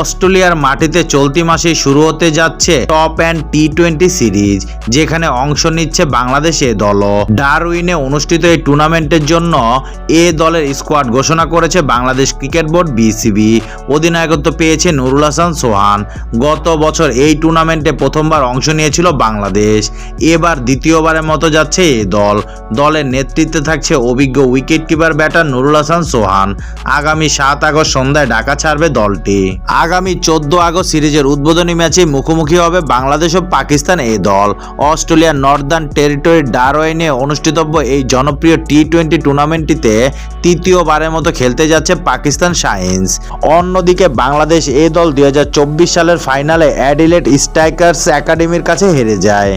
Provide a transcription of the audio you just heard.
অস্ট্রেলিয়ার মাটিতে চলতি মাসে শুরু হতে যাচ্ছে top and T twenty series, যেখানে অংশ নিচ্ছে বাংলাদেশে দলও। ডারউইনে অনুষ্ঠিত এই টুর্নামেন্টের জন্য এ দলের স্কোয়াড ঘোষণা করেছে বাংলাদেশ ক্রিকেট বোর্ড বিসিবি। অধিনায়কত্ব পেয়েছে নুরুল হাসান সোহান। গত বছর এই টুর্নামেন্টে প্রথমবার অংশ নিয়েছিল বাংলাদেশ। এবার দ্বিতীয়বারের মতো যাচ্ছে এ দল। দলের নেতৃত্বে থাকছে অভিজ্ঞ wicket keeper batter Nurul Hasan Sohan. আগামী সাত আগস্ট সন্ধ্যায় ঢাকা ছাড়বে দলটি। আগামী চোদ্দ আগস্ট সিরিজের উদ্বোধনী ম্যাচে মুখোমুখি হবে বাংলাদেশ ও পাকিস্তান এই দল। অস্ট্রেলিয়ার নর্দার্ন টেরিটরি ডারওয়েনে অনুষ্ঠিতব্য এই জনপ্রিয় টি টোয়েন্টি টুর্নামেন্টটিতে তৃতীয়বারের মতো খেলতে যাচ্ছে পাকিস্তান সায়েন্স। অন্যদিকে বাংলাদেশ এই দল দুই হাজার চব্বিশ সালের ফাইনালে অ্যাডিলেট স্ট্রাইকার্স একাডেমির কাছে হেরে যায়।